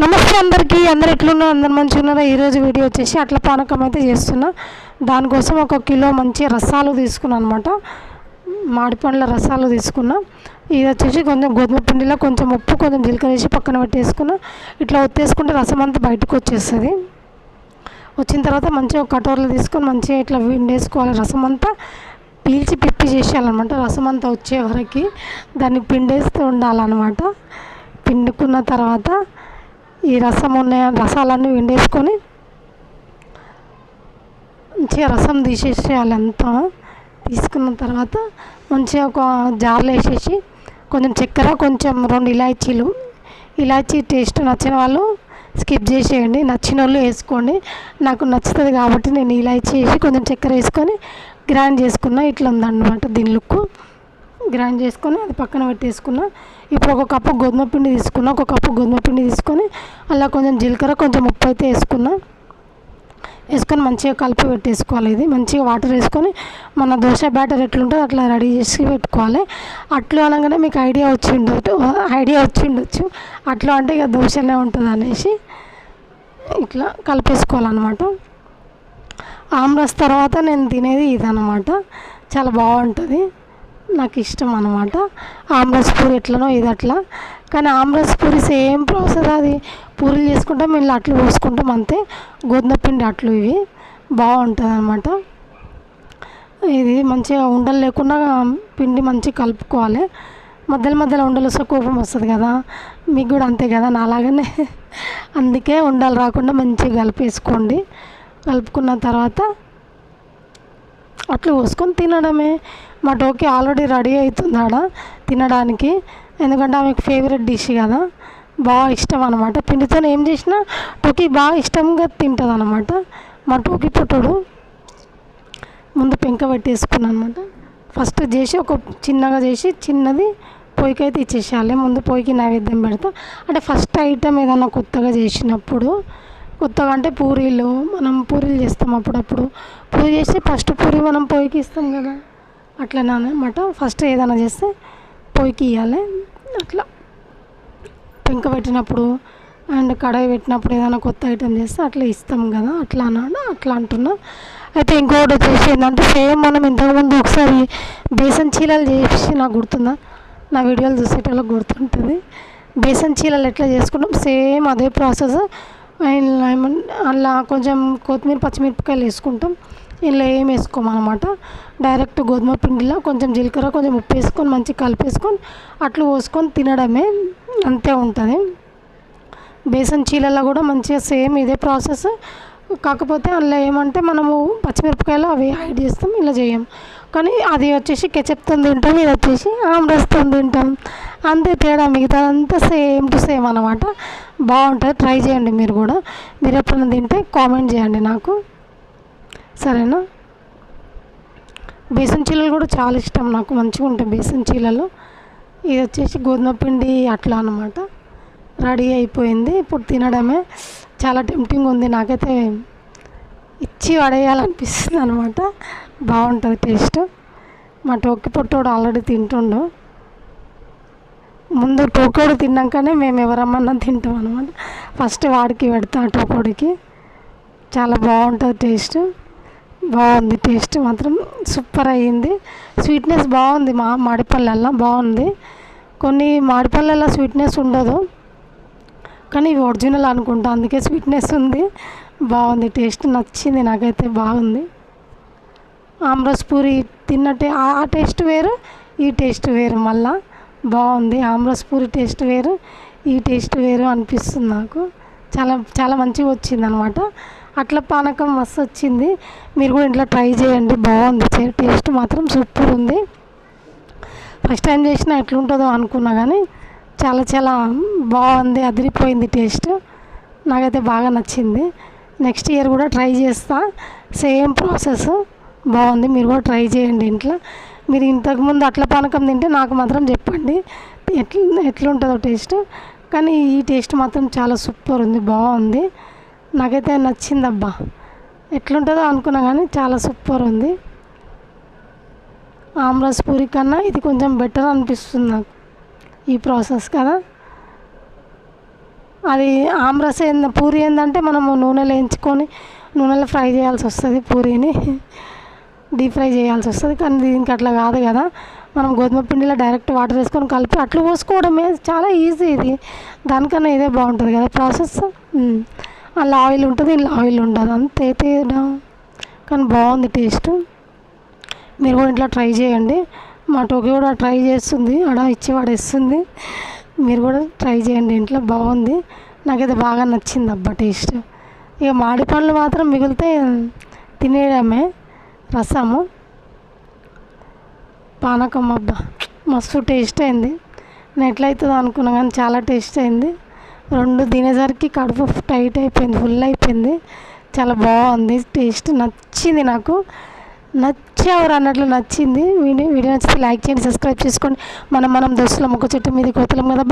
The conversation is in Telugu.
నమస్తే అందరికీ. అందరు ఎట్లున్నారు? అందరు మంచిగా ఉన్నారా ఈరోజు వీడియో వచ్చేసి అట్లా పానకం అయితే చేస్తున్నా. దానికోసం ఒక కిలో మంచి రసాలు తీసుకున్నాను అనమాట మామిడి పండ్ల రసాలు తీసుకున్నా. ఇది వచ్చేసి కొంచెం గోధుమ పిండిలో కొంచెం ఉప్పు కొంచెం జీలకర్ర వేసి పక్కన పెట్టేసుకున్నా. ఇట్లా ఒత్తేసుకుంటే రసం అంతా బయటకు వచ్చేస్తుంది. వచ్చిన తర్వాత మంచిగా కటోర్లు కటోరలు తీసుకొని మంచిగా ఇట్లా విండేసుకోవాలి రసం అంతా పీల్చి పిప్పి చేసేయాలన్నమాట. రసం అంతా వచ్చే వరకు దాన్ని పిండేస్తూ ఉండాలన్నమాట. పిండుకున్న తర్వాత ఈ రసం ఉన్న రసాలన్నీ విండేసుకొని మంచిగా రసం తీసేసేయాలి అంతా తీసుకున్న తర్వాత మంచిగా ఒక జార్లో వేసేసి కొంచెం చక్కెర కొంచెం రెండు ఇలాచీలు. ఇలాచీ టేస్ట్ నచ్చిన వాళ్ళు స్కిప్ చేసేయండి. నచ్చిన వాళ్ళు వేసుకోండి. నాకు నచ్చుతుంది కాబట్టి నేను ఇలాచీ వేసి కొంచెం చక్కెర వేసుకొని గ్రైండ్ చేసుకున్నా ఇట్లా ఉందన్నమాట దీని లుక్. గ్రైండ్ చేసుకొని అది పక్కన పెట్టేసుకున్నా. ఇప్పుడు ఒక కప్పు గోధుమ పిండి తీసుకున్నా. ఒక కప్పు గోధుమ పిండి తీసుకొని అలా కొంచెం జీలకర్ర కొంచెం ఉప్పు అయితే వేసుకున్నా. వేసుకొని మంచిగా కలిపి పెట్టేసుకోవాలి ఇది. మంచిగా వాటర్ వేసుకొని మన దోశ బ్యాటర్ ఎట్లుంటుందో అట్లా రెడీ చేసి పెట్టుకోవాలి. అట్లు అనగానే మీకు ఐడియా వచ్చి ఉండొచ్చు ఐడియా వచ్చి ఉండొచ్చు అట్లా అంటే ఇక దోశనే ఉంటుంది అనేసి ఇట్లా కలిపేసుకోవాలన్నమాట. ఆమ్రస్ తర్వాత నేను తినేది ఇదన్నమాట. చాలా బాగుంటుంది. నాకు ఇష్టం అనమాట ఆమ్రస్ పూరి ఎట్లనో ఇది అట్లా. కానీ ఆమ్రస్ పూరి సేమ్ ప్రాసెస్ అది. పూరీలు చేసుకుంటాం మేము అట్లు పోసుకుంటాం అంతే. గోధుమ పిండి అట్లు ఇవి. బాగుంటుంది అనమాట ఇది మంచిగా ఉండలు లేకుండా పిండి మంచిగా కలుపుకోవాలి. మధ్యలో మధ్యలో ఉండలు వస్తే కోపం వస్తుంది కదా. మీకు కూడా అంతే కదా నాలాగానే. అందుకే ఉండలు రాకుండా మంచిగా కలిపేసుకోండి. కలుపుకున్న తర్వాత అట్లా పోసుకొని తినడమే. మా టోకి ఆల్రెడీ రెడీ అవుతుంది ఆడ తినడానికి. ఎందుకంటే ఆమెకు ఫేవరెట్ డిష్ కదా. బాగా ఇష్టం అనమాట పిండితో ఏం చేసినా టోకి బాగా ఇష్టంగా తింటుంది అనమాట మా టోకి పుట్టుడు ముందు పెంక పెట్టేసుకున్నాను అనమాట ఫస్ట్ చేసి ఒక చిన్నగా చేసి చిన్నది పొయ్యికి అయితే ఇచ్చేసేయాలి ముందు పొయ్యికి నైవేద్యం పెడతా. అంటే ఫస్ట్ ఐటమ్ ఏదైనా కొత్తగా చేసినప్పుడు కొత్తగా అంటే పూరీలు మనం పూరీలు చేస్తాం అప్పుడప్పుడు. పూరి చేసి ఫస్ట్ పూరి మనం పొయ్యికి ఇస్తాం కదా. అట్లనే అనమాట ఫస్ట్ ఏదైనా చేస్తే పొయ్యికి ఇవ్వాలి అట్లా. పెంక పెట్టినప్పుడు అండ్ కడాయి పెట్టినప్పుడు ఏదైనా కొత్త ఐటెం చేస్తే అట్లా ఇస్తాం కదా. అట్లా అన్నాడు. అట్లా అంటున్నా. అయితే ఇంకోటి వచ్చేసి ఏంటంటే సేమ్ మనం ఇంతకుముందు ఒకసారి బేసన్ చీలలు చేసి నాకు గుర్తుందా? నా వీడియోలు చూసేటోళ్ళకి గుర్తుంటుంది. బేసన్ చీలలు ఎట్లా చేసుకుంటాం? సేమ్ అదే ప్రాసెస్ అలా కొంచెం కొత్తిమీర పచ్చిమిరపకాయలు వేసుకుంటాం. ఇందులో ఏం వేసుకోమన్నమాట డైరెక్ట్ గోధుమ పిండిలో కొంచెం జీలకర్ర కొంచెం ఉప్పు వేసుకొని మంచిగా కలిపేసుకొని అట్లు పోసుకొని తినడమే అంతే ఉంటుంది. బేసన్ చీలలో కూడా మంచిగా సేమ్ ఇదే ప్రాసెస్. కాకపోతే అందులో ఏమంటే మనము పచ్చిమిరపకాయలు అవి యాడ్ చేస్తాం ఇలా చేయం. కానీ అది వచ్చేసి కెచప్తో తింటాం ఇది వచ్చేసి ఆమ్రస్తో తింటాం. అంతే తేడా మిగతా అంతా సేమ్ టు సేమ్ అనమాట. బాగుంటుంది. ట్రై చేయండి మీరు కూడా. మీరు ఎప్పుడైనా తింటే కామెంట్ చేయండి నాకు. సరేనా? బేసన్ చీలలు కూడా చాలా ఇష్టం నాకు. మంచిగా ఉంటాయి బేసన్ చీలలు ఇది వచ్చేసి గోధుమ పిండి అట్లా అనమాట రెడీ అయిపోయింది. ఇప్పుడు తినడమే. చాలా టెంప్టింగ్ ఉంది. నాకైతే ఇచ్చి పడేయాలనిపిస్తుంది అనమాట బాగుంటుంది టేస్ట్. మా టోకి పొట్టోడు ఆల్రెడీ తింటుండు. ముందు టోకోడు తిన్నాకనే మేము ఎవరమ్మన్నా తింటాం అనమాట ఫస్ట్ వాడికి పెడతా టోకోడికి. చాలా బాగుంటుంది టేస్ట్. బాగుంది టేస్ట్ మాత్రం సూపర్ అయ్యింది. స్వీట్నెస్ బాగుంది మా మాడిపల్లెల్లో బాగుంది. కొన్ని మాడిపల్లెల్లో స్వీట్నెస్ ఉండదు. కానీ ఇవి ఒరిజినల్ అనుకుంటా అందుకే స్వీట్నెస్ ఉంది. బాగుంది టేస్ట్ నచ్చింది నాకైతే బాగుంది. ఆమ్రస్ పూరి తిన్నట్టే ఆ టేస్ట్ వేరు ఈ టేస్ట్ వేరు మళ్ళీ. బాగుంది. ఆమ్రస్ పూరి టేస్ట్ వేరు. ఈ టేస్ట్ వేరు అనిపిస్తుంది నాకు. చాలా చాలా మంచిగా వచ్చింది అనమాట అట్లా పానకం మస్తు వచ్చింది. మీరు కూడా ఇంట్లో ట్రై చేయండి. బాగుంది. టేస్ట్ మాత్రం సూపర్ ఉంది. ఫస్ట్ టైం చేసినా ఎట్లుంటుందో అనుకున్నా కానీ చాలా చాలా బాగుంది. అదిరిపోయింది టేస్ట్. నాకైతే బాగా నచ్చింది. నెక్స్ట్ ఇయర్ కూడా ట్రై చేస్తా. Same process. బాగుంది. మీరు కూడా ట్రై చేయండి ఇంట్లో. మీరు ఇంతకుముందు అట్ల పానకం తింటే నాకు మాత్రం చెప్పండి. ఎట్లా ఎట్లుంటుందో టేస్ట్. కానీ ఈ టేస్ట్ మాత్రం చాలా సూపర్ ఉంది బాగుంది. నాకైతే నచ్చింది అబ్బా ఎట్లుంటుందో అనుకున్నా కానీ చాలా సూపర్ ఉంది. ఆమ్రస్ పూరి కన్నా ఇది కొంచెం బెటర్ అనిపిస్తుంది నాకు ఈ ప్రాసెస్ కదా. అది ఆమ్రస్ ఏంద పూరి ఏంటంటే మనము నూనెలో వేయించుకొని నూనెలో ఫ్రై చేయాల్సి వస్తుంది పూరీని. డీప్ ఫ్రై చేయాల్సి వస్తుంది. కానీ దీనికి అట్లా కాదు కదా. మనం గోధుమ పిండిలో డైరెక్ట్ వాటర్ వేసుకొని కలిపి అట్లా పోసుకోవడమే చాలా ఈజీ ఇది. దానికన్నా ఇదే బాగుంటుంది కదా ప్రాసెస్. అలా ఆయిల్ ఉంటుంది ఇలా ఆయిల్ ఉండదు. అంతే తేడా. కానీ బాగుంది టేస్ట్. మీరు కూడా ఇంట్లో ట్రై చేయండి. మా టోకి కూడా ట్రై చేస్తుంది. ఆడ ఇచ్చి పడేస్తుంది. మీరు కూడా ట్రై చేయండి. ఇంట్లో బాగుంది. నాకైతే బాగా నచ్చింది అబ్బా టేస్ట్. ఇక మామిడి పండ్లు మాత్రం మిగిలితే తినేయడమే. రసము పానకం అబ్బా మస్తు టేస్ట్ అయింది. నేను ఎట్లయితుందో అనుకున్నా కానీ చాలా టేస్ట్ అయింది. రెండు తినేసరికి కడుపు టైట్ అయిపోయింది ఫుల్ అయిపోయింది. చాలా బాగుంది టేస్ట్ నచ్చింది నాకు. నచ్చేవారు అన్నట్లు నచ్చింది. వీడియో వీడియో నచ్చితే లైక్ చేయండి సబ్స్క్రైబ్ చేసుకోండి. మనం మనం దోస్తుల ముక్క చెట్టు మీద కోతలం కదా